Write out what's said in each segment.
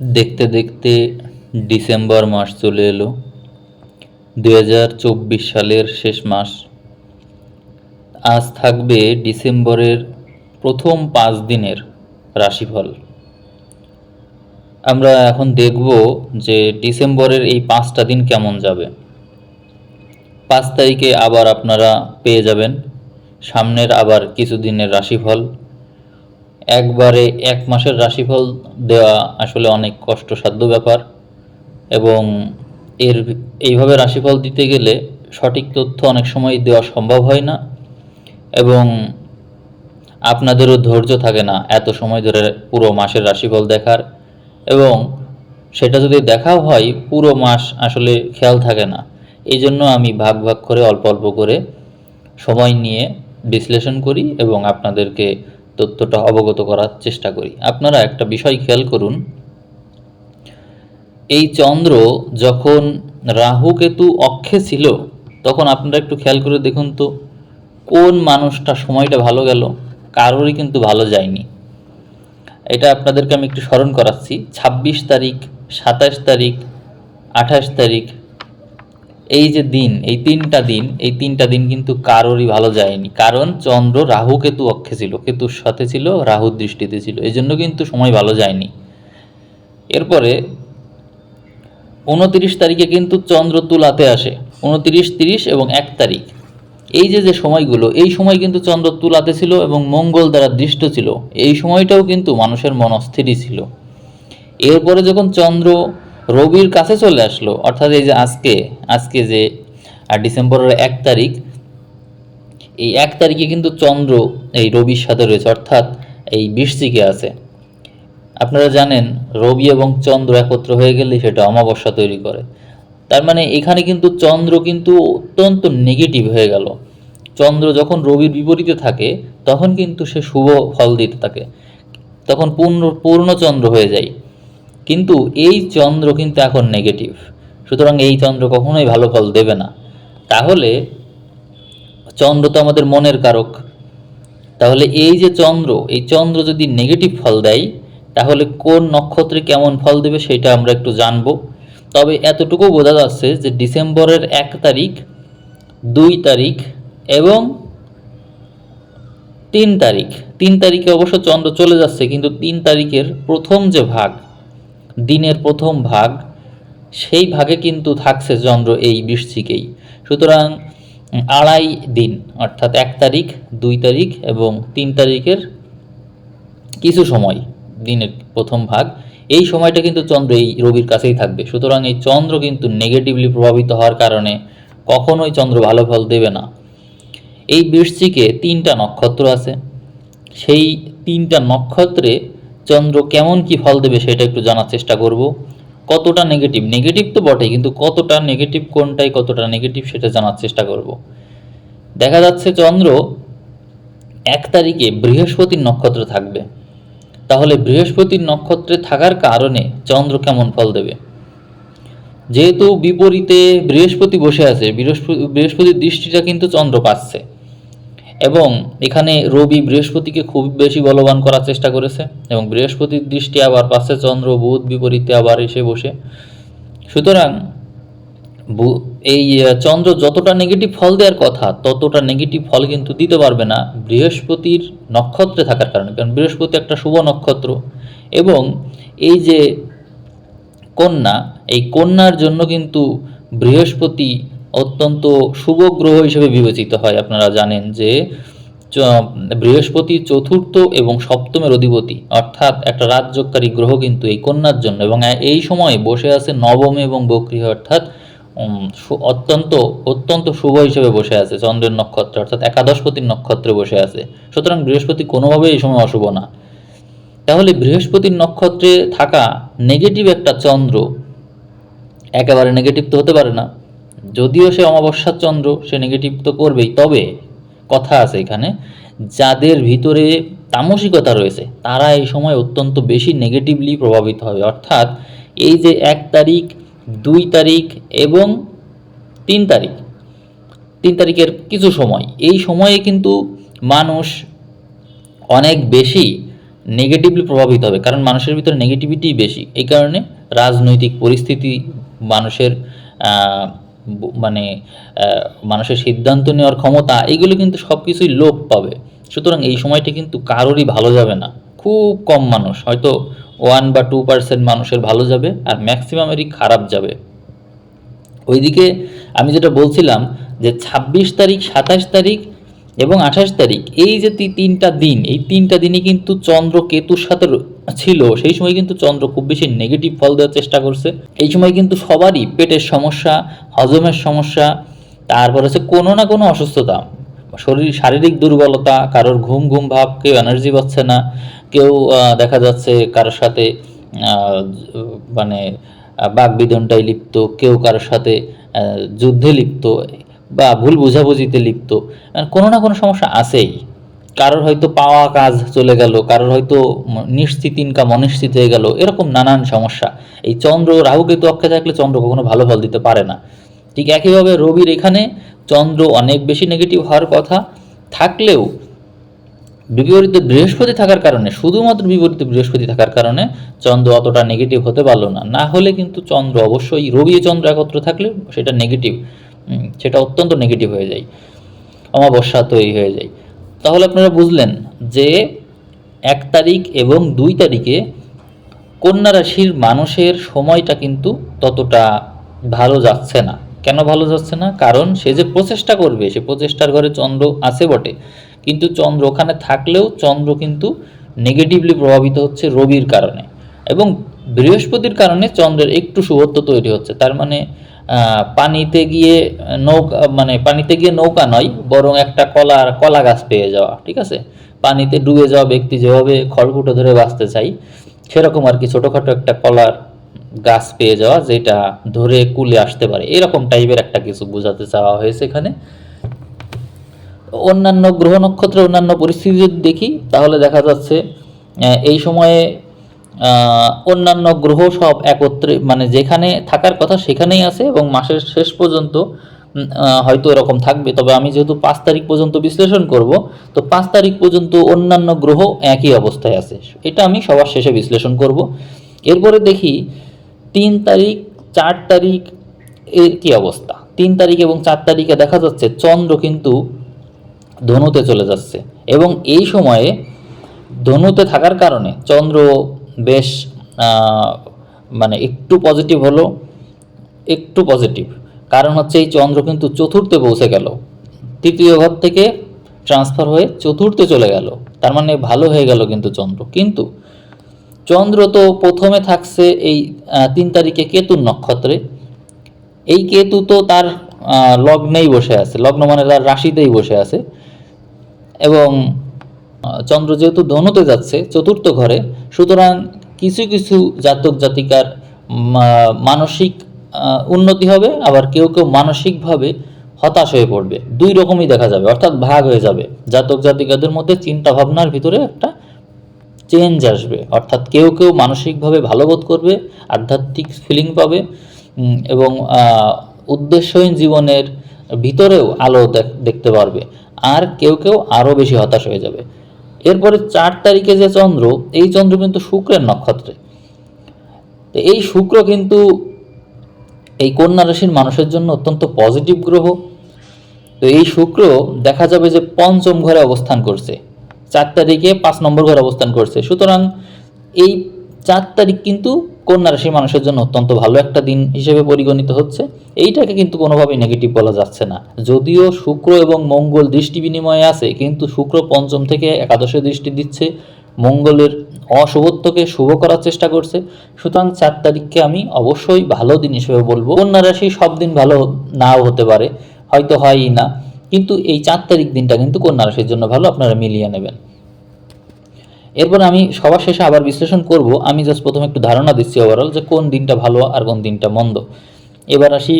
দেখতে দেখতে ডিসেম্বর মাস চলে এলো। দুই হাজার চব্বিশ সালের শেষ মাস। আজ থাকবে ডিসেম্বরের প্রথম পাঁচ দিনের রাশিফল। আমরা এখন দেখব যে ডিসেম্বরের এই পাঁচটা দিন কেমন যাবে। পাঁচ তারিখে আবার আপনারা পেয়ে যাবেন। সামনের আবার কিছু দিনের রাশিফল। একবারে এক মাসের রাশিফল দেওয়া আসলে অনেক কষ্টসাধ্য ব্যাপার এবং এর এইভাবে রাশিফল দিতে গেলে সঠিক তথ্য অনেক সময় দেওয়া সম্ভব হয় না এবং আপনাদেরও ধৈর্য থাকে না এত সময় ধরে পুরো মাসের রাশিফল দেখার এবং সেটা যদি দেখাও হয়, পুরো মাস আসলে খেয়াল থাকে না। এই জন্য আমি ভাগ ভাগ করে অল্প অল্প করে সময় নিয়ে বিশ্লেষণ করি এবং আপনাদেরকে তথ্যটা অবগত করার চেষ্টা করি। আপনারা একটা বিষয় খেয়াল করুন। এই চন্দ্র যখন রাহু কেতু অক্ষে ছিল, তখন আপনারা একটু খেয়াল করে দেখুন তো, কোন মানুষটা সময়টা ভালো গেল, কারোরই কিন্তু ভালো যায়নি। এটা আপনাদেরকে আমি একটু স্মরণ করাচ্ছি। ছাব্বিশ তারিখ, সাতাশ তারিখ, আঠাশ তারিখ এই যে দিন, এই তিনটা দিন, এই তিনটা দিন কিন্তু কারোরই ভালো যায়নি। কারণ চন্দ্র রাহু কেতু অক্ষে ছিল, কেতুর সাথে ছিল, রাহুর দৃষ্টিতে ছিল। এই জন্য কিন্তু সময় ভালো যায়নি। এরপরে উনতিরিশ তারিখে কিন্তু চন্দ্র তুলাতে আসে। উনতিরিশ, তিরিশ এবং এক তারিখ। এই যে যে সময়গুলো, এই সময় কিন্তু চন্দ্র তুলাতে ছিল এবং মঙ্গল দ্বারা দৃষ্ট ছিল। এই সময়টাও কিন্তু মানুষের মন অস্থিরই ছিল। এরপরে যখন চন্দ্র রবির কাছে চলে আসলো। অর্থাৎ এই যে আজকে আজকে যে ডিসেম্বরের এক তারিখ, এই এক তারিখে কিন্তু চন্দ্র এই রবির সাথে রয়েছে, অর্থাৎ এই বৃশ্চিকে আছে। আপনারা জানেন, রবি এবং চন্দ্র একত্র হয়ে গেলে সেটা অমাবস্যা তৈরি করে। তার মানে এখানে কিন্তু চন্দ্র কিন্তু অত্যন্ত নেগেটিভ হয়ে গেল। চন্দ্র যখন রবির বিপরীতে থাকে, তখন কিন্তু সে শুভ ফল দিতে থাকে। তখন পূর্ণ পূর্ণ চন্দ্র হয়ে যায়। কিন্তু এই চন্দ্র কিন্তু এখন নেগেটিভ সুতরাং এই চন্দ্র কখনোই ভালো ফল দেবে না। তাহলে চন্দ্র তো আমাদের মনের কারক। তাহলে এই যে চন্দ্র, এই চন্দ্র যদি নেগেটিভ ফল দেয়, তাহলে কোন নক্ষত্রে কেমন ফল দেবে সেটা আমরা একটু জানব। তবে এতটুকু বোঝা যাচ্ছে যে ডিসেম্বরের এক তারিখ, দুই তারিখ এবং তিন তারিখ। তিন তারিখে অবশ্য চন্দ্র চলে যাচ্ছে, কিন্তু তিন তারিখের প্রথম যে ভাগ দিনের প্রথম ভাগ, সেই ভাগে কিন্তু থাকছে চন্দ্র এই বৃশ্চিকেই। সুতরাং, আড়াই দিন, অর্থাৎ এক তারিখ, দুই তারিখ এবং তিন তারিখের কিছু সময়, দিনের প্রথম ভাগ, এই সময়টা কিন্তু চন্দ্র এই রবির কাছেই থাকবে। সুতরাং এই চন্দ্র কিন্তু নেগেটিভলি প্রভাবিত হওয়ার কারণে কখনোই চন্দ্র ভালো ফল দেবে না। এই বৃশ্চিকে তিনটা নক্ষত্র আছে। সেই তিনটা নক্ষত্রে চন্দ্র কেমন কি ফল দেবে সেটা একটু জানার চেষ্টা করব। কতটা নেগেটিভ নেগেটিভ তো বটেই, কিন্তু কতটা নেগেটিভ কোনটাই কতটা নেগেটিভ সেটা জানার চেষ্টা করব। দেখা যাচ্ছে চন্দ্র এক তারিখে বৃহস্পতির নক্ষত্র থাকবে। তাহলে বৃহস্পতির নক্ষত্রে থাকার কারণে চন্দ্র কেমন ফল দেবে? যেহেতু বিপরীতে বৃহস্পতি বসে আছে বৃহস্পতি বৃহস্পতির দৃষ্টিটা কিন্তু চন্দ্র পাচ্ছে। এবং এখানে রবি বৃহস্পতিকে খুব বেশি বলবান করার চেষ্টা করেছে এবং বৃহস্পতির দৃষ্টি আবার পাশে চন্দ্র, বুধ বিপরীতে আবার এসে বসে। সুতরাং এই চন্দ্র যতটা নেগেটিভ ফল দেওয়ার কথা, ততটা নেগেটিভ ফল কিন্তু দিতে পারবে না বৃহস্পতির নক্ষত্রে থাকার কারণে। কারণ বৃহস্পতি একটা শুভ নক্ষত্র এবং এই যে কন্যা, এই কন্যার জন্য কিন্তু বৃহস্পতি অত্যন্ত শুভ গ্রহ হিসেবে বিবেচিত হয়। আপনারা জানেন যে বৃহস্পতি চতুর্থ এবং সপ্তমের অধিপতি, অর্থাৎ একটা রাজ্যকারী গ্রহ কিন্তু এই কন্যার জন্য। এবং এই সময়ে বসে আছে নবমে এবং বক্রী, অর্থাৎ অত্যন্ত অত্যন্ত শুভ হিসেবে বসে আছে। চন্দ্রের নক্ষত্রে, অর্থাৎ একাদশপতির নক্ষত্রে বসে আছে। সুতরাং বৃহস্পতি কোনোভাবেই এই সময় অশুভ না। তাহলে বৃহস্পতির নক্ষত্রে থাকা নেগেটিভ একটা চন্দ্র একেবারে নেগেটিভ তো হতে পারে না। যদিও সে অমাবস্যার চন্দ্র, সে নেগেটিভ তো করবেই, তবে কথা আছে এখানে, যাদের ভিতরে তামসিকতা রয়েছে, তারা এই সময় অত্যন্ত বেশি নেগেটিভলি প্রভাবিত হবে। অর্থাৎ এই যে এক তারিখ, দুই তারিখ এবং তিন তারিখ, তিন তারিখের কিছু সময়, এই সময়ে কিন্তু মানুষ অনেক বেশি নেগেটিভলি প্রভাবিত হবে, কারণ মানুষের ভিতরে নেগেটিভিটি বেশি। এই কারণে রাজনৈতিক পরিস্থিতি মানুষের মানে মানুষের সিদ্ধান্ত নেওয়ার ক্ষমতা, এগুলো কিন্তু সব কিছুই লোপ পাবে। সুতরাং এই সময়টি কিন্তু কারোরই ভালো যাবে না। খুব কম মানুষ, হয়তো ওয়ান বা টু পার্সেন্ট মানুষের ভালো যাবে আর ম্যাক্সিমামেরই খারাপ যাবে। ওইদিকে আমি যেটা বলছিলাম যে ছাব্বিশ তারিখ, সাতাশ তারিখ এবং আঠাশ তারিখ, এই যে তিনটা দিন, এই তিনটা দিনই কিন্তু চন্দ্র কেতুর সাথে ছিল। সেই সময় কিন্তু চন্দ্র খুব বেশি নেগেটিভ ফল দেওয়ার চেষ্টা করছে। এই সময় কিন্তু সবারই পেটের সমস্যা, হজমের সমস্যা, তারপর হচ্ছে কোনো না কোনো অসুস্থতা। শরীর, শারীরিক দুর্বলতা, কারোর ঘুম ঘুম ভাব, কেউ এনার্জি পাচ্ছে না, কেউ দেখা যাচ্ছে কারোর সাথে মানে বিদনটায় লিপ্ত, কেউ কারোর সাথে যুদ্ধে লিপ্ত। বা ভুল বোঝাবুঝিতে লিপ্ত কোনো না কোনো সমস্যা আছেই। কারোর হয়তো পাওয়া কাজ চলে গেল, কারোর হয়তো নিশ্চিত ইনকাম অনিশ্চিত হয়ে গেল, এরকম নানান সমস্যা। এই চন্দ্র রাহু কেতু অক্ষে থাকলে চন্দ্র কখনো ভালো ফল দিতে পারে না। ঠিক একইভাবে রবির এখানে চন্দ্র অনেক বেশি নেগেটিভ হওয়ার কথা থাকলেও বিপরীতে বৃহস্পতি থাকার কারণে, শুধুমাত্র বিপরীতে বৃহস্পতি থাকার কারণে চন্দ্র অতটা নেগেটিভ হতে পারল না। না হলে কিন্তু চন্দ্র অবশ্যই, রবি চন্দ্র একত্র থাকলে সেটা নেগেটিভ সেটা অত্যন্ত নেগেটিভ হয়ে যায়, অমাবস্যা তৈরি হয়ে যায়। তাহলে আপনারা বুঝলেন যে এক তারিখ এবং দুই তারিখে কন্যা রাশির মানুষের সময়টা কিন্তু ততটা ভালো যাচ্ছে না। কেন ভালো যাচ্ছে না? কারণ সে যে প্রচেষ্টা করবে, সে প্রচেষ্টার ঘরে চন্দ্র আছে বটে। কিন্তু চন্দ্র ওখানে থাকলেও চন্দ্র কিন্তু নেগেটিভলি প্রভাবিত হচ্ছে রবির কারণে। এবং বৃহস্পতির কারণে চন্দ্রের একটু শুভত্ব তৈরি হচ্ছে। তার মানে পানিতে গিয়ে নৌকা মানে পানিতে গিয়ে নৌকা নয়, বরং একটা কলার কলা গাছ পেয়ে যাওয়া, ঠিক আছে? পানিতে ডুবে যাওয়া ব্যক্তি যেভাবে খড়কুটো ধরে বাঁচতে চাই, সেরকম আর কি ছোটোখাটো একটা কলার গাছ পেয়ে যাওয়া, যেটা ধরে কুলে আসতে পারে। এরকম টাইপের একটা কিছু বোঝাতে চাওয়া হয়েছে এখানে। অন্যান্য গ্রহ নক্ষত্রের অন্যান্য পরিস্থিতি যদি দেখি, তাহলে দেখা যাচ্ছে এই সময়ে অন্যান্য গ্রহ সব একত্রে মানে যেখানে থাকার কথা সেখানেই আছে এবং মাসের শেষ পর্যন্ত হয়তো এরকম থাকবে। তবে আমি যেহেতু পাঁচ তারিখ পর্যন্ত বিশ্লেষণ করব, তো পাঁচ তারিখ পর্যন্ত অন্যান্য গ্রহ একই অবস্থায় আছে। এটা আমি সবার শেষে বিশ্লেষণ করব। এরপরে দেখি, তিন তারিখ, চার তারিখ এর কি অবস্থা? তিন তারিখ এবং চার তারিখে দেখা যাচ্ছে চন্দ্র কিন্তু ধনুতে চলে যাচ্ছে। এবং এই সময়ে ধনুতে থাকার কারণে চন্দ্র বেশ মানে একটু পজিটিভ হলো, একটু পজিটিভ কারণ হচ্ছে এই চন্দ্র কিন্তু চতুর্থে পৌঁছে গেল। তৃতীয় ঘর থেকে ট্রান্সফার হয়ে চতুর্থে চলে গেল। তার মানে ভালো হয়ে গেল কিন্তু চন্দ্র। কিন্তু চন্দ্র তো প্রথমে থাকছে এই তিন তারিখে কেতুর নক্ষত্রে। এই কেতু তো তার লগ্নেই বসে আছে। লগ্ন মানে তার রাশিতেই বসে আছে। এবং চন্দ্র যেহেতু ধনুতে যাচ্ছে চতুর্থ ঘরে সুতরাং কিছু কিছু জাতক জাতিকার মানসিক উন্নতি হবে, আবার কেউ কেউ মানসিকভাবে হতাশ হয়ে পড়বে। দুই রকমই দেখা যাবে, অর্থাৎ ভাগ হয়ে যাবে। জাতক জাতিকাদের মধ্যে চিন্তা ভাবনার ভিতরে একটা চেঞ্জ আসবে। অর্থাৎ কেউ কেউ মানসিকভাবে ভালো বোধ করবে, আধ্যাত্মিক ফিলিং পাবে এবং উদ্দেশ্যহীন জীবনের ভিতরেও আলো দেখ- দেখতে পারবে। আর কেউ কেউ আরও বেশি হতাশ হয়ে যাবে। এরপরে চার তারিখে যে চন্দ্র, এই চন্দ্র কিন্তু শুক্রের নক্ষত্রে। তো এই শুক্র কিন্তু এই কন্যা রাশির মানুষের জন্য অত্যন্ত পজিটিভ গ্রহ। তো এই শুক্র দেখা যাবে যে পঞ্চম ঘরে অবস্থান করছে, চার তারিখে পাঁচ নম্বর ঘরে অবস্থান করছে। সুতরাং এই চার তারিখ কিন্তু কন্যা রাশির মানুষের জন্য অত্যন্ত ভালো একটা দিন হিসেবে পরিগণিত হচ্ছে। এইটাকে কিন্তু কোনোভাবেই নেগেটিভ বলা যাচ্ছে না। যদিও শুক্র এবং মঙ্গল দৃষ্টি বিনিময়ে আছে, কিন্তু শুক্র পঞ্চম থেকে একাদশে দৃষ্টি দিচ্ছে। মঙ্গলের অশুভত্বকে শুভ করার চেষ্টা করছে। সুতরাং চার তারিখকে আমি অবশ্যই ভালো দিন হিসেবে বলব। কন্যা রাশি সব দিন ভালো নাও হতে পারে, হয়তো হয়ই না। কিন্তু এই চার তারিখ দিনটা কিন্তু কন্যা রাশির জন্য ভালো, আপনারা মিলিয়ে নেবেন। এরপর আমি সবার শেষে আবার বিশ্লেষণ করব। আমি জাস্ট প্রথমে একটু ধারণা দিচ্ছি ওভারঅল যে কোন দিনটা ভালো আর কোন দিনটা মন্দ। এবার আসি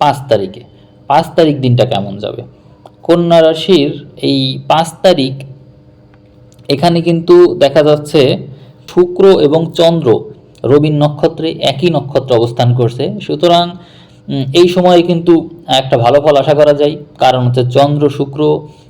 পাঁচ তারিখে। পাঁচ তারিখ দিনটা কেমন যাবে? কন্যা রাশির এই পাঁচ তারিখ এখানে কিন্তু দেখা যাচ্ছে শুক্র এবং চন্দ্র রবির নক্ষত্রে একই নক্ষত্রে অবস্থান করছে। সুতরাং এই সময়ে কিন্তু একটা ভালো ফল আশা করা যায়। কারণ হচ্ছে চন্দ্র, শুক্র,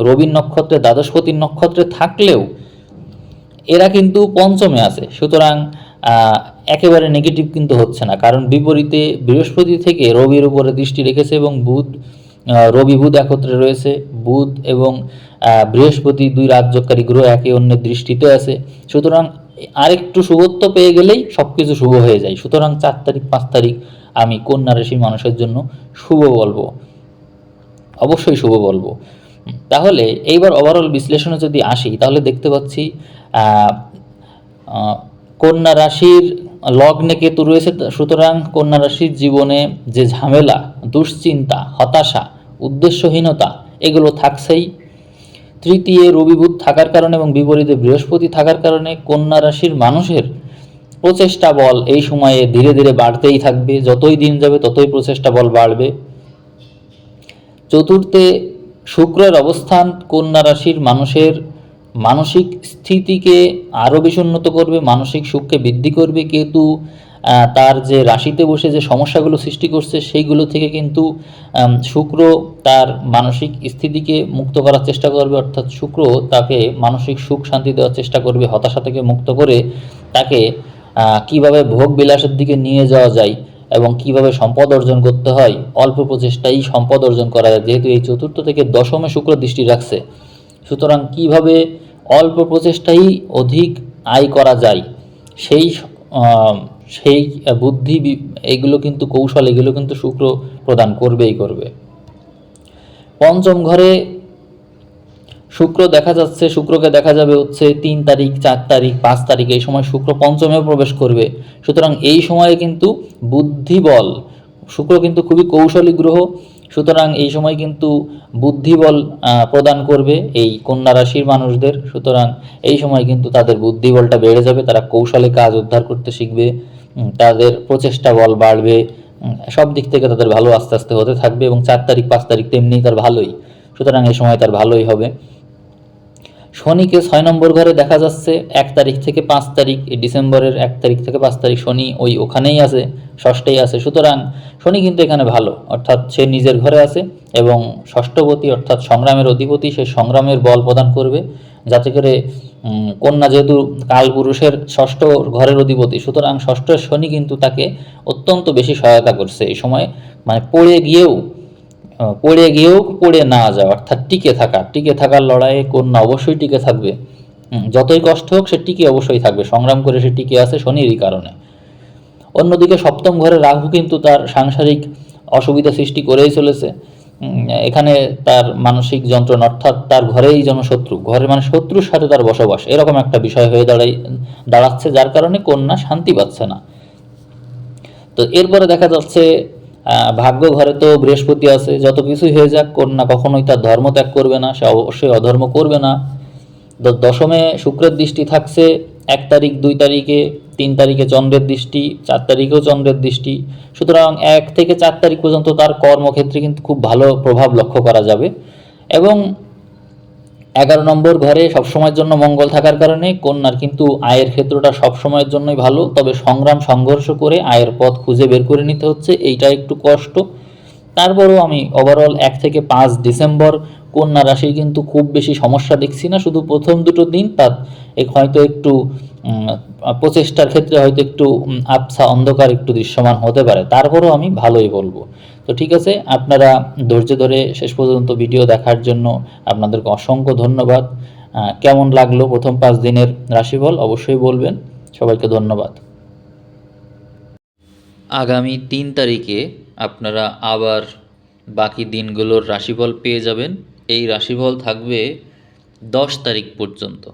রবির নক্ষত্রে, দ্বাদশপতির নক্ষত্রে থাকলেও এরা কিন্তু পঞ্চমে আছে। সুতরাং একেবারে নেগেটিভ কিন্তু হচ্ছে না। কারণ বিপরীতে বৃহস্পতি থেকে রবির উপরে দৃষ্টি রেখেছে এবং বুধ রবি বুধ একত্রে রয়েছে। বুধ এবং বৃহস্পতি দুই রাজ্যকারী গ্রহ একে অন্যের দৃষ্টিতে আছে। সুতরাং, আরেকটু শুভত্ব পেয়ে গেলেই সব কিছু শুভ হয়ে যায়। সুতরাং চার তারিখ, পাঁচ তারিখ আমি কন্যা রাশির মানুষের জন্য শুভ বলব। অবশ্যই শুভ বলব। তাহলে, এইবার ওভারঅল বিশ্লেষণে যদি আসি, তাহলে দেখতে পাচ্ছি কন্যা রাশির লগ্নে কেতু রয়েছে সুতরাং কন্যা রাশির জীবনে যে ঝামেলা, দুশ্চিন্তা, হতাশা, উদ্দেশ্যহীনতা, এগুলো থাকছেই। তৃতীয় রবিবুধ থাকার কারণে এবং বিপরীতে বৃহস্পতি থাকার কারণে কন্যা রাশির মানুষের প্রচেষ্টা বল এই সময়ে ধীরে ধীরে বাড়তেই থাকবে। যতই দিন যাবে, ততই প্রচেষ্টা বল বাড়বে। চতুর্থে শুক্রের অবস্থান, কন্যা রাশির মানুষের মানসিক স্থিতিকে আরও বেশি উন্নত করবে মানসিক সুখকে বৃদ্ধি করবে আহ, তার যে রাশিতে বসে যে সমস্যাগুলো সৃষ্টি করছে সেইগুলো থেকে কিন্তু শুক্র তার মানসিক স্থিতিকে মুক্ত করার চেষ্টা করবে অর্থাৎ শুক্র তাকে মানসিক সুখ শান্তি দেওয়ার চেষ্টা করবে হতাশা থেকে মুক্ত করে তাকে কীভাবে ভোগ বিলাসের দিকে নিয়ে যাওয়া যায় এবং কীভাবে সম্পদ অর্জন করতে হয় অল্প প্রচেষ্টাই সম্পদ অর্জন করা যায় যেহেতু এই চতুর্থ থেকে দশমে শুক্র দৃষ্টি রাখছে। সুতরাং কীভাবে অল্প প্রচেষ্টাই অধিক আয় করা যায়? সেই সেই বুদ্ধি এগুলো কিন্তু কৌশল, এগুলো কিন্তু শুক্র প্রদান করবেই করবে। পঞ্চম ঘরে শুক্র দেখা যাচ্ছে, শুক্রকে দেখা যাবে হচ্ছে তিন তারিখ, চার তারিখ, পাঁচ তারিখ, এই সময় শুক্র পঞ্চমে প্রবেশ করবে। সুতরাং এই সময়ে কিন্তু বুদ্ধিবল, শুক্র কিন্তু খুবই কৌশলী গ্রহ সুতরাং এই সময় কিন্তু বুদ্ধিবল প্রদান করবে এই কন্যা রাশির মানুষদের। সুতরাং এই সময় কিন্তু তাদের বুদ্ধিবলটা বেড়ে যাবে, তারা কৌশলে কাজ উদ্ধার করতে শিখবে তাদের প্রচেষ্টা বল বাড়বে সব দিক থেকে তাদের ভালো আস্তে আস্তে হতে থাকবে এবং চার তারিখ, পাঁচ তারিখ তেমনি তার ভালোই। সুতরাং এই সময় তার ভালোই হবে। শনিকে ছয় নম্বর ঘরে দেখা যাচ্ছে, এক তারিখ থেকে পাঁচ তারিখ ডিসেম্বরের এক তারিখ থেকে পাঁচ তারিখ শনি ওই ওখানেই আছে, ষষ্ঠেই আছে। সুতরাং শনি কিন্তু এখানে ভালো, অর্থাৎ সে নিজের ঘরে আছে এবং ষষ্ঠপতি অর্থাৎ সংগ্রামের অধিপতি, সে সংগ্রামের বল প্রদান করবে যাতে করে কন্যা যেহেতু কালপুরুষের ষষ্ঠ ঘরের অধিপতি, সুতরাং ষষ্ঠ শনি কিন্তু তাকে অত্যন্ত বেশি সহায়তা করছে এই সময়। মানে পড়ে গিয়েও পড়ে গিয়েও পড়ে না যাওয়া, অর্থাৎ টিকে থাকা। টিকে থাকার লড়াইয়ে কন্যা অবশ্যই টিকে থাকবে। যতই কষ্ট হোক, সে টিকে অবশ্যই থাকবে। সংগ্রাম করে সে টিকে আছে শনিরই কারণে। অন্যদিকে সপ্তম ঘরে রাহু কিন্তু তার সাংসারিক অসুবিধা সৃষ্টি করেই চলেছে। এখানে তার মানসিক যন্ত্রণা, অর্থাৎ তার ঘরেই যেন শত্রু। ঘরে মানে শত্রুর সাথে তার বসবাস। এরকম একটা বিষয় হয়ে দাঁড়াই, দাঁড়াচ্ছে, যার কারণে কন্যা শান্তি পাচ্ছে না। তো এরপরে দেখা যাচ্ছে ভাগ্য ঘরে তো বৃহস্পতি আছে, যত কিছুই হয়ে যাক, কন্যা কখনোই তার ধর্ম ত্যাগ করবে না, সে অবশ্যই অধর্ম করবে না। দশমে শুক্রের দৃষ্টি থাকছে, এক তারিখ, দুই তারিখে, তিন তারিখে চন্দ্রের দৃষ্টি, চার তারিখেও চন্দ্রের দৃষ্টি। সুতরাং এক থেকে চার তারিখ পর্যন্ত তার কর্মক্ষেত্রে কিন্তু খুব ভালো প্রভাব লক্ষ্য করা যাবে। এবং এগারো নম্বর ঘরে সবসময়ের জন্য মঙ্গল থাকার কারণে কন্যার কিন্তু আয়ের ক্ষেত্রটা সবসময়ের জন্যই ভালো, তবে সংগ্রাম সংঘর্ষ করে আয়ের পথ খুঁজে বের করে নিতে হচ্ছে, এইটা একটু কষ্ট। তারপরেও আমি ওভারঅল এক থেকে পাঁচ ডিসেম্বর কন্যা রাশির কিন্তু খুব বেশি সমস্যা দেখছি না, শুধু প্রথম দুটো দিন, তার হয়তো একটু প্রচেষ্টার ক্ষেত্রে হয়তো একটু আবছা অন্ধকার একটু দৃশ্যমান হতে পারে, তারপরেও আমি ভালোই বলব। তো ঠিক আছে, আপনারা ধৈর্য ধরে শেষ পর্যন্ত ভিডিও দেখার জন্য আপনাদেরকে অসংখ্য ধন্যবাদ। কেমন লাগল প্রথম পাঁচ দিনের রাশিফল অবশ্যই বলবেন। সবাইকে ধন্যবাদ। আগামী তিন তারিখে আপনারা আবার বাকি দিনগুলোর রাশিফল পেয়ে যাবেন। এই রাশিফল থাকবে দশ তারিখ পর্যন্ত।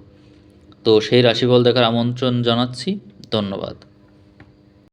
তো সেই রাশিফল দেখার আমন্ত্রণ জানাচ্ছি। ধন্যবাদ।